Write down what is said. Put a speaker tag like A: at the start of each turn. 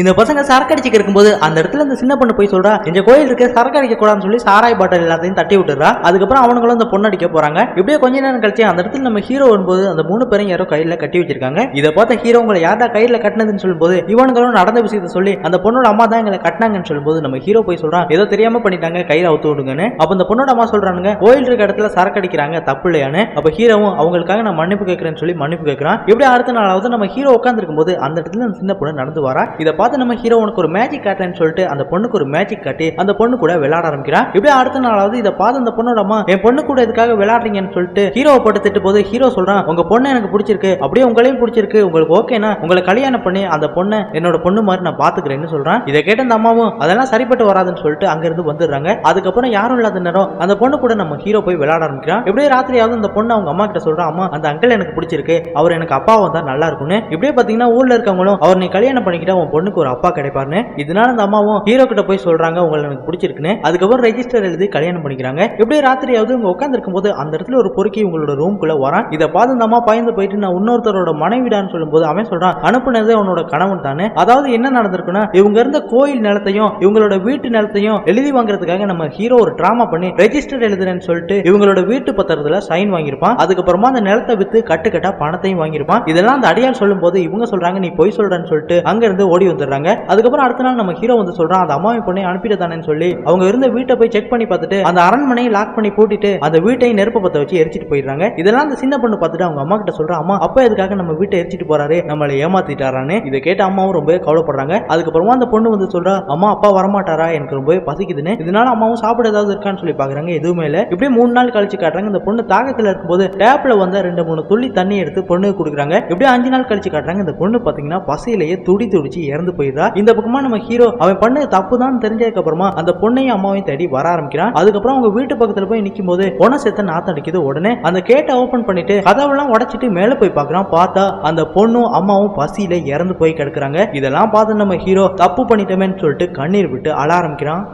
A: இந்த பசங்க சரக்கு அடிச்சுக்க இருக்கும்போது அந்த இடத்துல இந்த சின்ன பொண்ணு போய் சொல்றா இந்த கோயில் இருக்க சரக்கு அடிக்க கூடாதுன்னு சொல்லி சாராய் பாட்டில் எல்லாத்தையும் தட்டி விட்டுறா அதுக்கப்புறம் அவனுங்களும் அந்த பொண்ணு அடிக்க போறாங்க. இப்படியே கொஞ்ச நேரம் கழிச்சு அந்த இடத்துல நம்ம ஹீரோ வரும்போது அந்த மூணு பேரும் யாரோ கையில கட்டி வச்சிருக்காங்க. இதை பார்த்த ஹீரோ உங்களை யாரா கையில கட்டினதுன்னு சொல்லும்போது இவனுங்களும் நடந்த விஷயத்த சொல்லி அந்த பொண்ணோட அம்மா தான் எங்களை கட்டினாங்கன்னு சொல்லும்போது நம்ம ஹீரோ போய் சொல்றான் ஏதோ தெரியாம பண்ணிட்டாங்க கையில அவுத்து விடுங்கன்னு. அப்ப அந்த பொண்ணோட அம்மா சொல்றானுங்க கோயில் இருக்க இடத்துல சரக்கு அடிக்கிறாங்க தப்பு இல்லையான்னு. அப்ப ஹீரோவும் அவங்களுக்காக நான் மன்னிப்பு கேட்கறேன்னு சொல்லி மன்னிப்பு கேட்கிறான். இப்படி அடுத்த நாளாவது நம்ம ஹீரோ உட்காந்துருக்கும் போது அந்த இடத்துல அந்த சின்ன பொண்ணு நடந்து வரா? இதை பார்த்து நம்ம ஹீரோ உனக்கு ஒரு மேஜிக் காட்டுறேன்னு சொல்லிட்டு அந்த பொண்ணுக்கு ஒரு மேஜிக் காட்டி அந்த பொண்ணு கூட விளையாட ஆரம்பிக்கிறான் இப்படியே அடுத்த நாளாவது இதை பார்த்து அந்த பொண்ணோட அம்மா என் பொண்ணு கூட இதுக்காக விளையாடுறீங்கன்னு சொல்லிட்டு ஹீரோவை போட்டு திட்டு போது ஹீரோ சொல்றான் உங்க பொண்ணு எனக்கு பிடிச்சிருக்கு. அப்படியே உங்களையும் பிடிச்சிருக்கு. உங்களுக்கு ஓகேனா உங்களை கல்யாணம் பண்ணி அந்த பொண்ணை என்னோட பொண்ணு மாதிரி நான் பாத்துக்கிறேன்னு சொல்றான் இதை கேட்ட அந்த அம்மாவும் அதெல்லாம் சரிப்பட்டு வராதுன்னு சொல்லிட்டு அங்க இருந்து வந்துடுறாங்க. அதுக்கப்புறம் யாரும் இல்லாத நேரம் அந்த பொண்ணு கூட நம்ம ஹீரோ போய் விளையாட ஆரம்பிக்கிறான் இப்படியே ராத்திரியாவது அந்த பொண்ணு அவங்க அம்மா கிட்ட சொல்றான் அம்மா அந்த அங்கிள் எனக்கு பிடிச்சிருக்கு. அவர் எனக்கு அப்பாவும் தான் நல்லா இருக்கும்னு. இப்படியே பாத்தீங்கன்னா ஊர்ல இருக்கவங்களும் அவர் நீ கல்யாணம் பண்ணிக்கிட்டா உன் பொண்ணுக்கு ஒரு அப்பா கிடைப்பாருன்னு. இதனால அந்த அம்மாவும் ஹீரோ கிட்ட போய் சொல்றாங்க உங்களை எனக்கு பிடிச்சிருக்குன்னு. அதுக்கப்புறம் ரெஜிஸ்டர் எழுதி கல்யாணம் பண்ணிக்கிறாங்க. எப்படியே ராத்திரியாவது இவங்க உட்காந்துருக்கும் போது அந்த இடத்துல ஒரு பொறுக்கி உங்களோட ரூம்குள்ள வரான். இதை பார்த்து அந்த அம்மா பயந்து போயிட்டு நான் இன்னொருத்தரோட மனைவிடான்னு சொல்லும்போது அவன் சொல்றான் அனுப்புனதே உன்னோட கணவன் தானே. அதாவது என்ன நடந்திருக்குன்னா இவங்க இருந்த கோயில் நிலத்தையும் இவங்களோட வீட்டு நிலத்தையும் எழுதி வாங்குறதுக்காக நம்ம ஹீரோ ஒரு டிராமா பண்ணி ரெஜிஸ்டர் எழுதுறேன்னு சொல்லிட்டு இவங்களோட வீட்டு பத்திரத்துல சைன் வாங்கியிருப்பான். அதுக்கப்புறமா அந்த நிலத்தை வித்து கட்டுக்கட்டா பணத்தையும் வாங்கியிருப்பான். இதெல்லாம் அந்த அடியால் சொல்லும் போது இவங்க சொல்றாங்க நீ பொய் சொல்றேன்னு சொல்லிட்டு அங்க இருந்து ஓடி வந்துடுறாங்க அதுக்கப்புறம் அடுத்த நாள் நம்ம ஹீரோ வந்து சொல்றான் அந்த அம்மாவை பொண்ணை அனுப்பிட்டு சொல்லி அவங்க இருந்த வீட்டை போய் செக் பண்ணி பார்த்துட்டு அந்த அரண்மனையை லாக் பண்ணி பூட்டிட்டு அந்த வீட்டை நெருப்பு பத்த வச்சு எரிச்சிட்டு போயிடுறாங்க. இதெல்லாம் அந்த சின்ன பொண்ணு பார்த்துட்டு அவங்க அம்மா கிட்ட சொல்றான் அம்மா அப்பா எதுக்காக நம்ம வீட்டை எரிச்சிட்டு போறாரு? நம்மளை ஏமாத்திட்டாரான்னு. இதை கேட்ட அம்மாவும் ரொம்ப கவலைப்படுறாங்க. அதுக்கப்புறமா அந்த பொண்ணு வந்து சொல்றா அம்மா அப்பா வரமாட்டாரா? எனக்கு ரொம்ப பசிக்குதுன்னு. இதனால அம்மாவும் சாப்பிட ஏதாவது இருக்கான்னு சொல்லி பாக்குறாங்க எதுவுமே இல்ல. இப்படியே மூணு நாள் கழிச்சு காட்டுறாங்க. இந்த பொண்ணு தாகத்துல இருக்கும்போது டேப்ல வந்து ரெண்டு மூணு துள்ளி தண்ணி எடுத்து பொண்ணுக்கு கொடுக்குறாங்க. இப்படியே அஞ்சு நாள் கழிச்சு காட்டுறாங்க. இந்த பொண்ணு பாத்தீங்கன்னா பசியிலேயே துடி துடிச்சு இறந்து போயிடுறா இந்த பக்கமா நம்ம ஹீரோ அவன் பண்ண தப்பு தான் தெரிஞ்சதுக்கு அப்புறமா அந்த பொண்ணையும் அம்மாவையும் தேடி வர ஆரம்பிக்கிறான். அதுக்கப்புறம் அவங்க வீட்டு பக்கத்துல போய் நிக்கும் போது பொண்ணை செத்த நாத்தம் அடிக்குது. உடனே அந்த கேட்டை ஓபன் பண்ணிட்டு கதவெல்லாம் உடைச்சிட்டு மேல போய் பாக்குறான் பார்த்தா அந்த பொண்ணும் அம்மாவும் பசியில இறந்து போய் கிடக்குறாங்க. இதெல்லாம் பார்த்து நம்ம ஹீரோ தப்பு பண்ணிட்டோமேன்னு சொல்லிட்டு கண்ணீர் விட்டு அழ ஆரம்பிக்கிறான்.